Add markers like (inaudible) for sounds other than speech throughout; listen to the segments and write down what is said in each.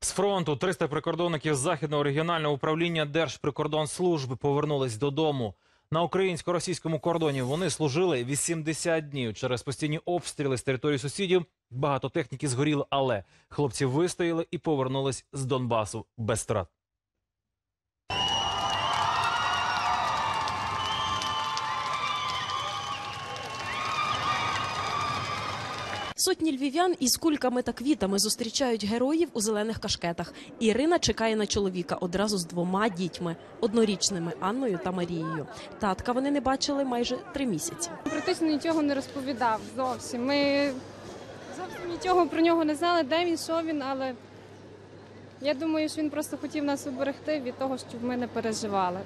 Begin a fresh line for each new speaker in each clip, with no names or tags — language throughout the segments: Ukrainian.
З фронту 300 прикордонників західного регіонального управління Держприкордонслужби повернулись додому. На українсько-російському кордоні вони служили 80 днів. Через постійні обстріли з території сусідів багато техніки згоріло, але хлопці вистояли і повернулись з Донбасу без втрат.
Сотні львів'ян із кульками та квітами зустрічають героїв у зелених кашкетах. Ірина чекає на чоловіка одразу з двома дітьми однорічними Анною та Марією. Татка вони не бачили майже три місяці.
Практично нічого не розповідав зовсім. Ми зовсім нічого про нього не знали, де він, що він, але я думаю, що він просто хотів нас уберегти від того, щоб ми не переживали.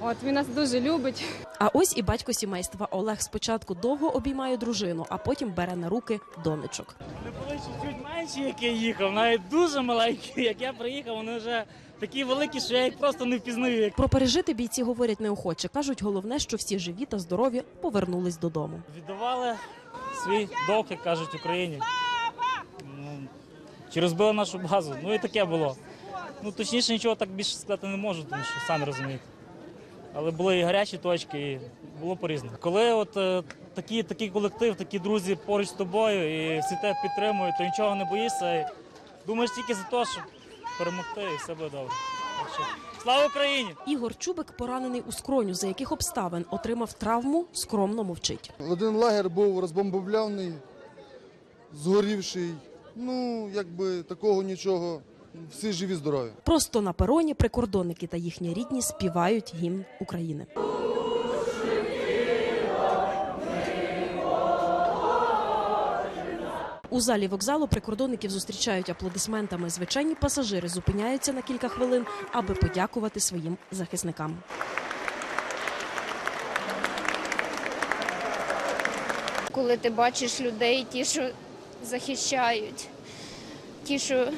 От він нас дуже любить.
А ось і батько сімейства Олег спочатку довго обіймає дружину, а потім бере на руки донечок.
Вони були чуть-чуть менші, як я їхав, навіть дуже маленькі. Як я приїхав, вони вже такі великі, що я їх просто не впізнаю.
Про пережити бійці говорять неохоче. кажуть, головне, що всі живі та здорові повернулись додому.
Віддавали свій долг, як кажуть, Україні. Ну, Чи розбили нашу базу? Ну і таке було. Ну точніше нічого так більше сказати не можу, тому що самі розумієте. Але були і гарячі точки, і було по-різному. Коли от е, такі, такий колектив, такі друзі поруч з тобою і всі тебе підтримують, то нічого не боїшся. І думаєш тільки за те, щоб перемогти, і все буде добре. Так що, слава Україні!
Ігор Чубик поранений у скроню, за яких обставин отримав травму, скромно мовчить.
Один лагер був розбомбовляний, згорівший. Ну, якби такого нічого. Всі живі, здорові.
Просто на пероні прикордонники та їхні рідні співають гімн України. У залі вокзалу прикордонників зустрічають аплодисментами. Звичайні пасажири зупиняються на кілька хвилин, аби подякувати своїм захисникам.
коли ти бачиш людей, ті, що захищають, ті, що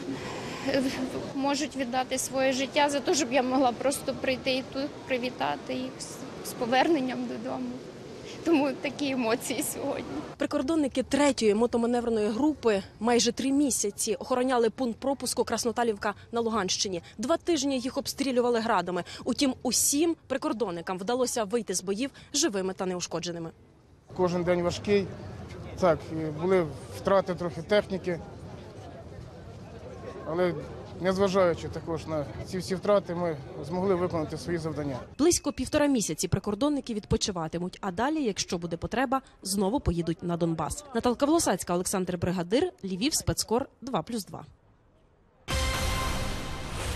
(laughs) можуть віддати своє життя за те, щоб я могла просто прийти і тут привітати їх з- поверненням додому. Тому такі емоції сьогодні.
Прикордонники третьої мотоманевреної групи майже три місяці охороняли пункт пропуску Красноталівка на Луганщині. Два тижні їх обстрілювали градами. Утім, усім прикордонникам вдалося вийти з боїв живими та неушкодженими.
Кожен день важкий. Так, були втрати трохи техніки. Але незважаючи також на ці всі втрати, ми змогли виконати свої завдання.
Близько півтора місяці прикордонники відпочиватимуть. А далі, якщо буде потреба, знову поїдуть на Донбас. Наталка Волосацька, Олександр Бригадир, Львів, спецкор 2+,2.